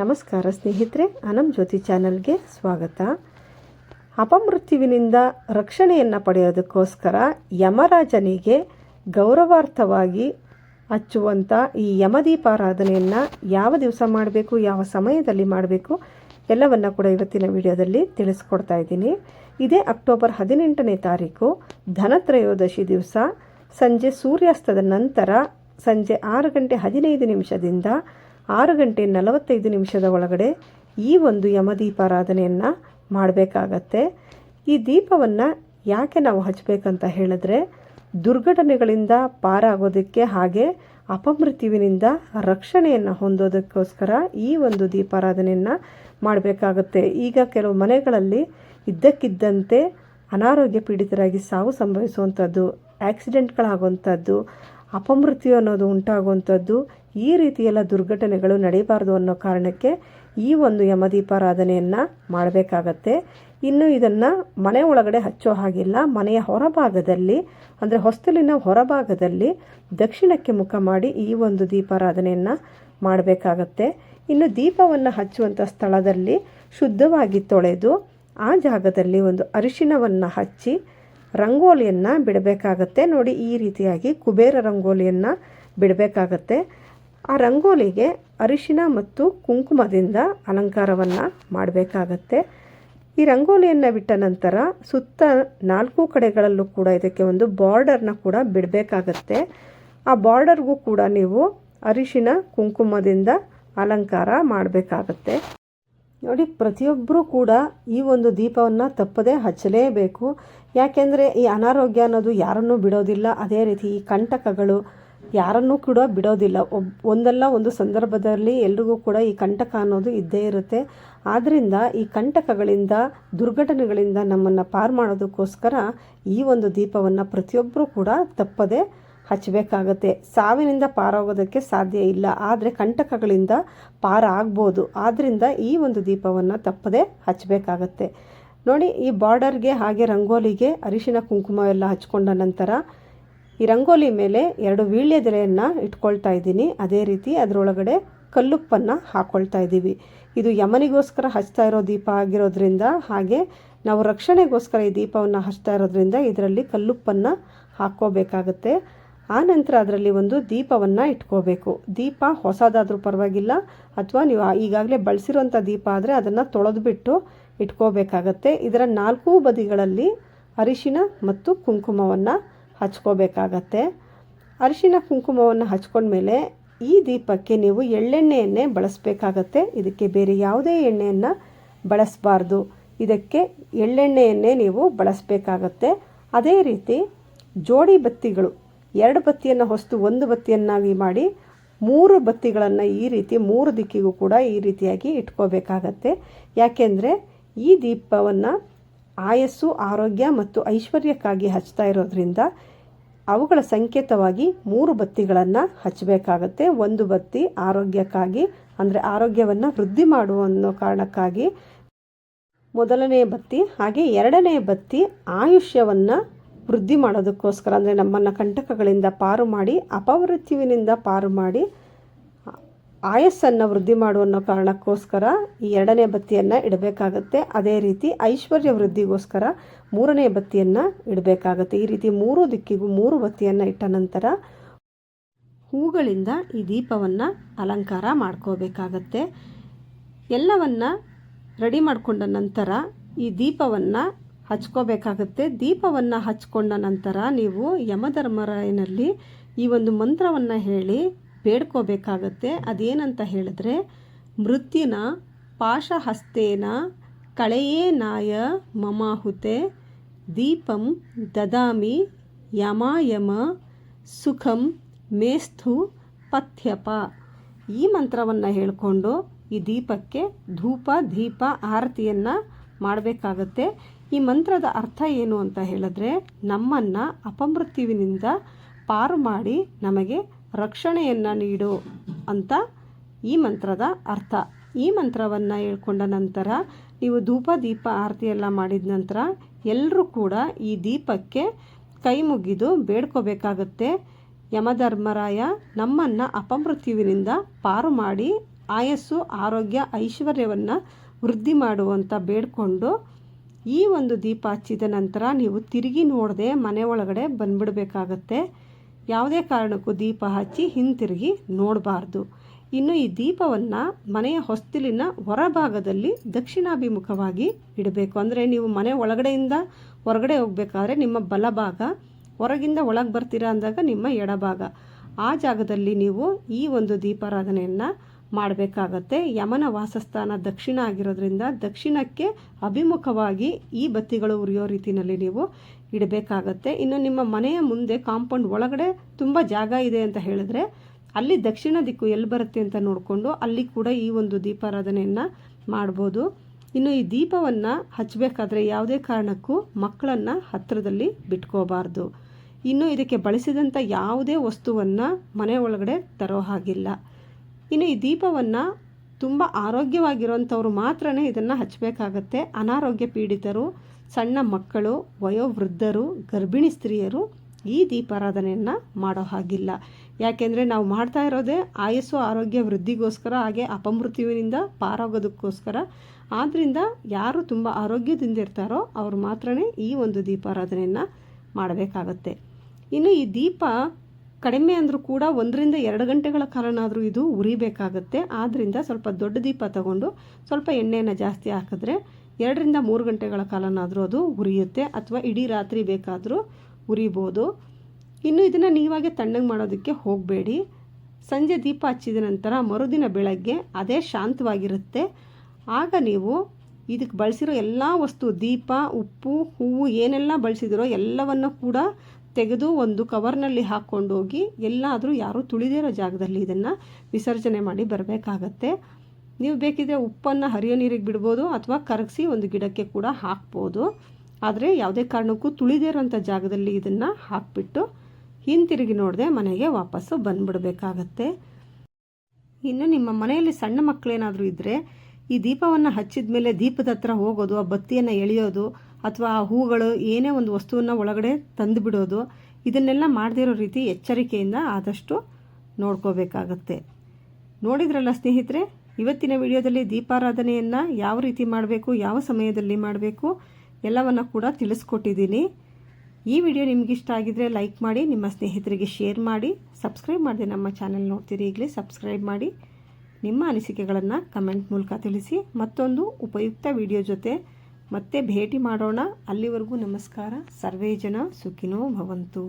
ನಮಸ್ಕಾರ ಸ್ನೇಹಿತರೆ ಅನಂ ಜ್ಯೋತಿ ಚಾನಲ್ಗೆ ಸ್ವಾಗತ. ಅಪಮೃತ್ಯುವಿನಿಂದ ರಕ್ಷಣೆಯನ್ನು ಪಡೆಯೋದಕ್ಕೋಸ್ಕರ ಯಮರಾಜನಿಗೆ ಗೌರವಾರ್ಥವಾಗಿ ಹಚ್ಚುವಂಥ ಈ ಯಮದೀಪಾರಾಧನೆಯನ್ನು ಯಾವ ದಿವಸ ಮಾಡಬೇಕು, ಯಾವ ಸಮಯದಲ್ಲಿ ಮಾಡಬೇಕು ಎಲ್ಲವನ್ನು ಕೂಡ ಇವತ್ತಿನ ವಿಡಿಯೋದಲ್ಲಿ ತಿಳಿಸ್ಕೊಡ್ತಾ ಇದ್ದೀನಿ. ಇದೇ ಅಕ್ಟೋಬರ್ ಹದಿನೆಂಟನೇ ತಾರೀಕು, ಧನತ್ರಯೋದಶಿ ದಿವಸ. ಸಂಜೆ ಸೂರ್ಯಾಸ್ತದ ನಂತರ ಸಂಜೆ ಆರು ಗಂಟೆ ಹದಿನೈದು ನಿಮಿಷದಿಂದ ಆರು ಗಂಟೆ ನಲವತ್ತೈದು ನಿಮಿಷದ ಒಳಗಡೆ ಈ ಒಂದು ಯಮದೀಪಾರಾಧನೆಯನ್ನು ಮಾಡಬೇಕಾಗತ್ತೆ. ಈ ದೀಪವನ್ನು ಯಾಕೆ ನಾವು ಹಚ್ಚಬೇಕಂತ ಹೇಳಿದ್ರೆ, ದುರ್ಘಟನೆಗಳಿಂದ ಪಾರಾಗೋದಕ್ಕೆ ಹಾಗೆ ಅಪಮೃತ್ಯುವಿನಿಂದ ರಕ್ಷಣೆಯನ್ನು ಹೊಂದೋದಕ್ಕೋಸ್ಕರ ಈ ಒಂದು ದೀಪಾರಾಧನೆಯನ್ನು ಮಾಡಬೇಕಾಗುತ್ತೆ. ಈಗ ಕೆಲವು ಮನೆಗಳಲ್ಲಿ ಇದ್ದಕ್ಕಿದ್ದಂತೆ ಅನಾರೋಗ್ಯ ಪೀಡಿತರಾಗಿ ಸಾವು ಸಂಭವಿಸುವಂಥದ್ದು ಆಕ್ಸಿಡೆಂಟ್ಗಳಾಗುವಂಥದ್ದು ಅಪಮೃತ್ಯು ಅನ್ನೋದು ಉಂಟಾಗುವಂಥದ್ದು ಈ ರೀತಿಯೆಲ್ಲ ದುರ್ಘಟನೆಗಳು ನಡೀಬಾರ್ದು ಅನ್ನೋ ಕಾರಣಕ್ಕೆ ಈ ಒಂದು ಯಮದೀಪಾರಾಧನೆಯನ್ನು ಮಾಡಬೇಕಾಗತ್ತೆ. ಇನ್ನು ಇದನ್ನು ಮನೆ ಒಳಗಡೆ ಹಚ್ಚೋ ಹಾಗಿಲ್ಲ. ಮನೆಯ ಹೊರಭಾಗದಲ್ಲಿ, ಅಂದರೆ ಹೊಸ್ತಲಿನ ಹೊರಭಾಗದಲ್ಲಿ ದಕ್ಷಿಣಕ್ಕೆ ಮುಖ ಮಾಡಿ ಈ ಒಂದು ದೀಪಾರಾಧನೆಯನ್ನು ಮಾಡಬೇಕಾಗತ್ತೆ. ಇನ್ನು ದೀಪವನ್ನು ಹಚ್ಚುವಂಥ ಸ್ಥಳದಲ್ಲಿ ಶುದ್ಧವಾಗಿ ತೊಳೆದು ಆ ಜಾಗದಲ್ಲಿ ಒಂದು ಅರಿಶಿನವನ್ನು ಹಚ್ಚಿ ರಂಗೋಲಿಯನ್ನು ಬಿಡಬೇಕಾಗತ್ತೆ. ನೋಡಿ ಈ ರೀತಿಯಾಗಿ ಕುಬೇರ ರಂಗೋಲಿಯನ್ನು ಬಿಡಬೇಕಾಗತ್ತೆ. ಆ ರಂಗೋಲಿಗೆ ಅರಿಶಿನ ಮತ್ತು ಕುಂಕುಮದಿಂದ ಅಲಂಕಾರವನ್ನು ಮಾಡಬೇಕಾಗತ್ತೆ. ಈ ರಂಗೋಲಿಯನ್ನು ಬಿಟ್ಟ ನಂತರ ಸುತ್ತ ನಾಲ್ಕು ಕಡೆಗಳಲ್ಲೂ ಕೂಡ ಇದಕ್ಕೆ ಒಂದು ಬಾರ್ಡರ್ನ ಕೂಡ ಬಿಡಬೇಕಾಗತ್ತೆ. ಆ ಬಾರ್ಡರ್ಗೂ ಕೂಡ ನೀವು ಅರಿಶಿನ, ಕುಂಕುಮದಿಂದ ಅಲಂಕಾರ ಮಾಡಬೇಕಾಗತ್ತೆ. ನೋಡಿ ಪ್ರತಿಯೊಬ್ಬರೂ ಕೂಡ ಈ ಒಂದು ದೀಪವನ್ನು ತಪ್ಪದೇ ಹಚ್ಚಲೇಬೇಕು. ಯಾಕೆಂದರೆ ಈ ಅನಾರೋಗ್ಯ ಅನ್ನೋದು ಯಾರನ್ನೂ ಬಿಡೋದಿಲ್ಲ. ಅದೇ ರೀತಿ ಈ ಕಂಟಕಗಳು ಯಾರನ್ನೂ ಕೂಡ ಬಿಡೋದಿಲ್ಲ. ಒಬ್, ಒಂದಲ್ಲ ಒಂದು ಸಂದರ್ಭದಲ್ಲಿ ಎಲ್ರಿಗೂ ಕೂಡ ಈ ಕಂಟಕ ಅನ್ನೋದು ಇದ್ದೇ ಇರುತ್ತೆ. ಆದ್ದರಿಂದ ಈ ಕಂಟಕಗಳಿಂದ, ದುರ್ಘಟನೆಗಳಿಂದ ನಮ್ಮನ್ನು ಪಾರು ಮಾಡೋದಕ್ಕೋಸ್ಕರ ಈ ಒಂದು ದೀಪವನ್ನು ಪ್ರತಿಯೊಬ್ಬರೂ ಕೂಡ ತಪ್ಪದೆ ಹಚ್ಚಬೇಕಾಗತ್ತೆ ಸಾವಿನಿಂದ ಪಾರಾಗೋದಕ್ಕೆ ಸಾಧ್ಯ ಇಲ್ಲ. ಆದರೆ ಕಂಟಕಗಳಿಂದ ಪಾರ ಆಗ್ಬೋದು ಆದ್ದರಿಂದ ಈ ಒಂದು ದೀಪವನ್ನು ತಪ್ಪದೆ ಹಚ್ಚಬೇಕಾಗತ್ತೆ ನೋಡಿ, ಈ ಬಾರ್ಡರ್ಗೆ ಹಾಗೆ ರಂಗೋಲಿಗೆ ಅರಿಶಿನ ಕುಂಕುಮ ಎಲ್ಲ ಹಚ್ಕೊಂಡ ನಂತರ ಈ ರಂಗೋಲಿ ಮೇಲೆ ಎರಡು ವೀಳ್ಯದೆಲೆಯನ್ನು ಇಟ್ಕೊಳ್ತಾ ಇದ್ದೀನಿ. ಅದೇ ರೀತಿ ಅದರೊಳಗಡೆ ಕಲ್ಲುಪ್ಪನ್ನು ಹಾಕ್ಕೊಳ್ತಾ ಇದ್ದೀವಿ. ಇದು ಯಮನಿಗೋಸ್ಕರ ಹಚ್ತಾ ಇರೋ ದೀಪ ಆಗಿರೋದ್ರಿಂದ ಹಾಗೆ ನಾವು ರಕ್ಷಣೆಗೋಸ್ಕರ ಈ ದೀಪವನ್ನು ಹಚ್ತಾ ಇರೋದ್ರಿಂದ ಇದರಲ್ಲಿ ಕಲ್ಲುಪ್ಪನ್ನು ಹಾಕ್ಕೋಬೇಕಾಗತ್ತೆ. ಆ ನಂತರ ಅದರಲ್ಲಿ ಒಂದು ದೀಪವನ್ನು ಇಟ್ಕೋಬೇಕು. ದೀಪ ಹೊಸದಾದರೂ ಪರವಾಗಿಲ್ಲ, ಅಥವಾ ನೀವು ಈಗಾಗಲೇ ಬಳಸಿರೋಂಥ ದೀಪ ಆದರೆ ಅದನ್ನು ತೊಳೆದುಬಿಟ್ಟು ಇಟ್ಕೋಬೇಕಾಗತ್ತೆ. ಇದರ ನಾಲ್ಕೂ ಬದಿಗಳಲ್ಲಿ ಅರಿಶಿನ ಮತ್ತು ಕುಂಕುಮವನ್ನು ಹಚ್ಕೋಬೇಕಾಗತ್ತೆ. ಅರಿಶಿನ ಕುಂಕುಮವನ್ನು ಹಚ್ಕೊಂಡ್ಮೇಲೆ ಈ ದೀಪಕ್ಕೆ ನೀವು ಎಳ್ಳೆಣ್ಣೆಯನ್ನೇ ಬಳಸಬೇಕಾಗತ್ತೆ. ಇದಕ್ಕೆ ಬೇರೆ ಯಾವುದೇ ಎಣ್ಣೆಯನ್ನು ಬಳಸಬಾರ್ದು. ಇದಕ್ಕೆ ಎಳ್ಳೆಣ್ಣೆಯನ್ನೇ ನೀವು ಬಳಸಬೇಕಾಗತ್ತೆ. ಅದೇ ರೀತಿ ಜೋಡಿ ಬತ್ತಿಗಳು, ಎರಡು ಬತ್ತಿಯನ್ನು ಹೊಸ್ತು ಒಂದು ಬತ್ತಿಯನ್ನಾಗಿ ಮಾಡಿ ಮೂರು ಬತ್ತಿಗಳನ್ನು ಈ ರೀತಿ ಮೂರು ದಿಕ್ಕಿಗೂ ಕೂಡ ಈ ರೀತಿಯಾಗಿ ಇಟ್ಕೋಬೇಕಾಗತ್ತೆ. ಯಾಕೆಂದರೆ ಈ ದೀಪವನ್ನು ಆಯಸ್ಸು, ಆರೋಗ್ಯ ಮತ್ತು ಐಶ್ವರ್ಯಕ್ಕಾಗಿ ಹಚ್ತಾ ಇರೋದ್ರಿಂದ ಅವುಗಳ ಸಂಕೇತವಾಗಿ ಮೂರು ಬತ್ತಿಗಳನ್ನು ಹಚ್ಚಬೇಕಾಗತ್ತೆ. ಒಂದು ಬತ್ತಿ ಆರೋಗ್ಯಕ್ಕಾಗಿ, ಅಂದರೆ ಆರೋಗ್ಯವನ್ನು ವೃದ್ಧಿ ಮಾಡುವ ಅನ್ನೋ ಕಾರಣಕ್ಕಾಗಿ. ಮೊದಲನೇ ಬತ್ತಿ, ಹಾಗೆ ಎರಡನೇ ಬತ್ತಿ ಆಯುಷ್ಯವನ್ನು ವೃದ್ಧಿ ಮಾಡೋದಕ್ಕೋಸ್ಕರ, ಅಂದರೆ ನಮ್ಮನ್ನು ಕಂಟಕಗಳಿಂದ ಪಾರು ಮಾಡಿ, ಅಪವೃತ್ತಿವಿನಿಂದ ಪಾರು ಮಾಡಿ ಆಯಸ್ಸನ್ನು ವೃದ್ಧಿ ಮಾಡುವ ಕಾರಣಕ್ಕೋಸ್ಕರ ಈ ಎರಡನೇ ಬತ್ತಿಯನ್ನು ಇಡಬೇಕಾಗತ್ತೆ. ಅದೇ ರೀತಿ ಐಶ್ವರ್ಯ ವೃದ್ಧಿಗೋಸ್ಕರ ಮೂರನೇ ಬತ್ತಿಯನ್ನು ಇಡಬೇಕಾಗತ್ತೆ. ಈ ರೀತಿ ಮೂರು ದಿಕ್ಕಿಗೂ ಮೂರು ಬತ್ತಿಯನ್ನು ಇಟ್ಟ ನಂತರ ಹೂಗಳಿಂದ ಈ ದೀಪವನ್ನು ಅಲಂಕಾರ ಮಾಡ್ಕೋಬೇಕಾಗತ್ತೆ. ಎಲ್ಲವನ್ನು ರೆಡಿ ಮಾಡಿಕೊಂಡ ನಂತರ ಈ ದೀಪವನ್ನು ಹಚ್ಕೋಬೇಕಾಗತ್ತೆ. ದೀಪವನ್ನು ಹಚ್ಕೊಂಡ ನಂತರ ನೀವು ಯಮಧರ್ಮರಾಯನಲ್ಲಿ ಈ ಒಂದು ಮಂತ್ರವನ್ನು ಹೇಳಿ ಬೇಡ್ಕೋಬೇಕಾಗತ್ತೆ. ಅದೇನಂತ ಹೇಳಿದ್ರೆ, ಮೃತ್ಯುನ ಪಾಶಹಸ್ತೇನ ಕಳೆಯೇ ನಾಯ ಮಮಾಹುತೆ, ದೀಪಂ ದದಾಮಿ ಯಮಾಯಮ ಸುಖಂ ಮೇಸ್ಥು ಪಥ್ಯಪ. ಈ ಮಂತ್ರವನ್ನು ಹೇಳಿಕೊಂಡು ಈ ದೀಪಕ್ಕೆ ಧೂಪ, ದೀಪ ಆರತಿಯನ್ನು ಮಾಡಬೇಕಾಗತ್ತೆ. ಈ ಮಂತ್ರದ ಅರ್ಥ ಏನು ಅಂತ ಹೇಳಿದ್ರೆ, ನಮ್ಮನ್ನು ಅಪಮೃತ್ಯುವಿನಿಂದ ಪಾರು ಮಾಡಿ ನಮಗೆ ರಕ್ಷಣೆಯನ್ನು ನೀಡು ಅಂತ ಈ ಮಂತ್ರದ ಅರ್ಥ. ಈ ಮಂತ್ರವನ್ನು ಹೇಳ್ಕೊಂಡ ನಂತರ ನೀವು ಧೂಪ, ದೀಪ, ಆರತಿ ಎಲ್ಲ ಮಾಡಿದ ನಂತರ ಎಲ್ಲರೂ ಕೂಡ ಈ ದೀಪಕ್ಕೆ ಕೈ ಮುಗಿದು ಬೇಡ್ಕೋಬೇಕಾಗತ್ತೆ. ಯಮಧರ್ಮರಾಯ ನಮ್ಮನ್ನು ಅಪಮೃತ್ಯುವಿನಿಂದ ಪಾರು ಮಾಡಿ ಆಯಸ್ಸು, ಆರೋಗ್ಯ, ಐಶ್ವರ್ಯವನ್ನು ವೃದ್ಧಿ ಮಾಡುವಂತ ಬೇಡಿಕೊಂಡು ಈ ಒಂದು ದೀಪ ಹಚ್ಚಿದ ನಂತರ ನೀವು ತಿರುಗಿ ನೋಡದೆ ಮನೆ ಒಳಗಡೆ ಬಂದ್ಬಿಡಬೇಕಾಗತ್ತೆ. ಯಾವುದೇ ಕಾರಣಕ್ಕೂ ದೀಪ ಹಚ್ಚಿ ಹಿಂತಿರುಗಿ ನೋಡಬಾರ್ದು. ಇನ್ನು ಈ ದೀಪವನ್ನು ಮನೆಯ ಹೊಸ್ತಿಲಿನ ಹೊರಭಾಗದಲ್ಲಿ ದಕ್ಷಿಣಾಭಿಮುಖವಾಗಿ ಇಡಬೇಕು. ಅಂದರೆ ನೀವು ಮನೆ ಒಳಗಡೆಯಿಂದ ಹೊರಗಡೆ ಹೋಗಬೇಕಾದ್ರೆ ನಿಮ್ಮ ಬಲಭಾಗ, ಹೊರಗಿಂದ ಒಳಗೆ ಬರ್ತೀರಾ ಅಂದಾಗ ನಿಮ್ಮ ಎಡಭಾಗ. ಆ ಜಾಗದಲ್ಲಿ ನೀವು ಈ ಒಂದು ದೀಪಾರಾಧನೆಯನ್ನು ಮಾಡಬೇಕಾಗತ್ತೆ. ಯಮನ ವಾಸಸ್ಥಾನ ದಕ್ಷಿಣ ಆಗಿರೋದ್ರಿಂದ ದಕ್ಷಿಣಕ್ಕೆ ಅಭಿಮುಖವಾಗಿ ಈ ಬತ್ತಿಗಳು ಉರಿಯೋ ರೀತಿಯಲ್ಲಿ ನೀವು ಇಡಬೇಕಾಗತ್ತೆ. ಇನ್ನು ನಿಮ್ಮ ಮನೆಯ ಮುಂದೆ ಕಾಂಪೌಂಡ್ ಒಳಗಡೆ ತುಂಬ ಜಾಗ ಇದೆ ಅಂತ ಹೇಳಿದ್ರೆ ಅಲ್ಲಿ ದಕ್ಷಿಣ ದಿಕ್ಕು ಎಲ್ಲಿ ಬರುತ್ತೆ ಅಂತ ನೋಡಿಕೊಂಡು ಅಲ್ಲಿ ಕೂಡ ಈ ಒಂದು ದೀಪಾರಾಧನೆಯನ್ನು ಮಾಡ್ಬೋದು. ಇನ್ನು ಈ ದೀಪವನ್ನು ಹಚ್ಚಬೇಕಾದ್ರೆ ಯಾವುದೇ ಕಾರಣಕ್ಕೂ ಮಕ್ಕಳನ್ನು ಹತ್ತಿರದಲ್ಲಿ ಬಿಟ್ಕೋಬಾರ್ದು. ಇನ್ನು ಇದಕ್ಕೆ ಬಳಸಿದಂಥ ಯಾವುದೇ ವಸ್ತುವನ್ನು ಮನೆ ಒಳಗಡೆ ತರೋ ಹಾಗಿಲ್ಲ. ಇನ್ನು ಈ ದೀಪವನ್ನು ತುಂಬ ಆರೋಗ್ಯವಾಗಿರುವಂಥವ್ರು ಮಾತ್ರ ಇದನ್ನು ಹಚ್ಚಬೇಕಾಗತ್ತೆ. ಅನಾರೋಗ್ಯ ಪೀಡಿತರು, ಸಣ್ಣ ಮಕ್ಕಳು, ವಯೋವೃದ್ಧರು, ಗರ್ಭಿಣಿ ಸ್ತ್ರೀಯರು ಈ ದೀಪಾರಾಧನೆಯನ್ನು ಮಾಡೋ ಹಾಗಿಲ್ಲ. ಯಾಕೆಂದರೆ ನಾವು ಮಾಡ್ತಾ ಇರೋದೇ ಆಯಸ್ಸು, ಆರೋಗ್ಯ ವೃದ್ಧಿಗೋಸ್ಕರ, ಹಾಗೆ ಅಪಮೃತ್ಯುವಿನಿಂದ ಪಾರಾಗೋದಕ್ಕೋಸ್ಕರ. ಆದ್ದರಿಂದ ಯಾರು ತುಂಬ ಆರೋಗ್ಯದಿಂದ ಇರ್ತಾರೋ ಅವ್ರು ಮಾತ್ರ ಈ ಒಂದು ದೀಪಾರಾಧನೆಯನ್ನು ಮಾಡಬೇಕಾಗತ್ತೆ. ಇನ್ನು ಈ ದೀಪ ಕಡಿಮೆ ಅಂದರೂ ಕೂಡ ಒಂದರಿಂದ ಎರಡು ಗಂಟೆಗಳ ಕಾಲನಾದರೂ ಇದು ಉರಿಬೇಕಾಗುತ್ತೆ. ಆದ್ದರಿಂದ ಸ್ವಲ್ಪ ದೊಡ್ಡ ದೀಪ ತಗೊಂಡು ಸ್ವಲ್ಪ ಎಣ್ಣೆಯನ್ನು ಜಾಸ್ತಿ ಹಾಕಿದ್ರೆ ಎರಡರಿಂದ ಮೂರು ಗಂಟೆಗಳ ಕಾಲನಾದರೂ ಅದು ಉರಿಯುತ್ತೆ ಅಥವಾ ಇಡೀ ರಾತ್ರಿ ಬೇಕಾದರೂ ಉರಿಬೋದು. ಇನ್ನು ಇದನ್ನು ನೀವಾಗೆ ತಣ್ಣಗೆ ಮಾಡೋದಕ್ಕೆ ಹೋಗಬೇಡಿ. ಸಂಜೆ ದೀಪ ಹಚ್ಚಿದ ನಂತರ ಮರುದಿನ ಬೆಳಗ್ಗೆ ಅದೇ ಶಾಂತವಾಗಿರುತ್ತೆ. ಆಗ ನೀವು ಇದಕ್ಕೆ ಬಳಸಿರೋ ಎಲ್ಲ ವಸ್ತು ದೀಪ, ಉಪ್ಪು, ಹೂವು ಏನೆಲ್ಲ ಬಳಸಿದಿರೋ ಎಲ್ಲವನ್ನು ಕೂಡ ತೆಗೆದು ಒಂದು ಕವರ್ನಲ್ಲಿ ಹಾಕ್ಕೊಂಡೋಗಿ ಎಲ್ಲಾದರೂ ಯಾರೂ ತುಳಿದಿರೋ ಜಾಗದಲ್ಲಿ ಇದನ್ನು ವಿಸರ್ಜನೆ ಮಾಡಿ ಬರಬೇಕಾಗತ್ತೆ. ನೀವು ಬೇಕಿದ್ರೆ ಉಪ್ಪನ್ನು ಹರಿಯೋ ನೀರಿಗೆ ಬಿಡ್ಬೋದು ಅಥವಾ ಕರಗಿಸಿ ಒಂದು ಗಿಡಕ್ಕೆ ಕೂಡ ಹಾಕ್ಬೋದು. ಆದರೆ ಯಾವುದೇ ಕಾರಣಕ್ಕೂ ತುಳಿದಿರೋಂಥ ಜಾಗದಲ್ಲಿ ಇದನ್ನು ಹಾಕಿಬಿಟ್ಟು ಹಿಂತಿರುಗಿ ನೋಡದೆ ಮನೆಗೆ ವಾಪಸ್ಸು ಬಂದ್ಬಿಡಬೇಕಾಗತ್ತೆ. ಇನ್ನು ನಿಮ್ಮ ಮನೆಯಲ್ಲಿ ಸಣ್ಣ ಮಕ್ಕಳೇನಾದರೂ ಇದ್ದರೆ ಈ ದೀಪವನ್ನು ಹಚ್ಚಿದ ಮೇಲೆ ದೀಪದ ಹತ್ರ ಹೋಗೋದು, ಆ ಬತ್ತಿಯನ್ನು ಎಳೆಯೋದು ಅಥವಾ ಆ ಹೂಗಳು ಏನೇ ಒಂದು ವಸ್ತುವನ್ನು ಒಳಗಡೆ ತಂದು ಬಿಡೋದು ಇದನ್ನೆಲ್ಲ ಮಾಡದಿರೋ ರೀತಿ ಎಚ್ಚರಿಕೆಯಿಂದ ಆದಷ್ಟು ನೋಡ್ಕೋಬೇಕಾಗತ್ತೆ. ನೋಡಿದ್ರಲ್ಲ ಸ್ನೇಹಿತರೆ, ಇವತ್ತಿನ ವಿಡಿಯೋದಲ್ಲಿ ದೀಪಾರಾಧನೆಯನ್ನು ಯಾವ ರೀತಿ ಮಾಡಬೇಕು, ಯಾವ ಸಮಯದಲ್ಲಿ ಮಾಡಬೇಕು, ಎಲ್ಲವನ್ನು ಕೂಡ ತಿಳಿಸ್ಕೊಟ್ಟಿದ್ದೀನಿ. ಈ ವಿಡಿಯೋ ನಿಮಗಿಷ್ಟ ಆಗಿದರೆ ಲೈಕ್ ಮಾಡಿ, ನಿಮ್ಮ ಸ್ನೇಹಿತರಿಗೆ ಶೇರ್ ಮಾಡಿ, ಸಬ್ಸ್ಕ್ರೈಬ್ ಮಾಡಿದೆ ನಮ್ಮ ಚಾನೆಲ್ ನೋಡ್ತೀರಿ ಈಗಲೇ ಸಬ್ಸ್ಕ್ರೈಬ್ ಮಾಡಿ, ನಿಮ್ಮ ಅನಿಸಿಕೆಗಳನ್ನು ಕಮೆಂಟ್ ಮೂಲಕ ತಿಳಿಸಿ, ಮತ್ತೊಂದು ಉಪಯುಕ್ತ ವಿಡಿಯೋ ಜೊತೆ ಮತ್ತೆ ಭೇಟಿ ಮಾಡೋಣ. ಅಲ್ಲಿವರೆಗೂ ನಮಸ್ಕಾರ. ಸರ್ವೇ ಜನ ಸುಖಿನೋ ಭವಂತು.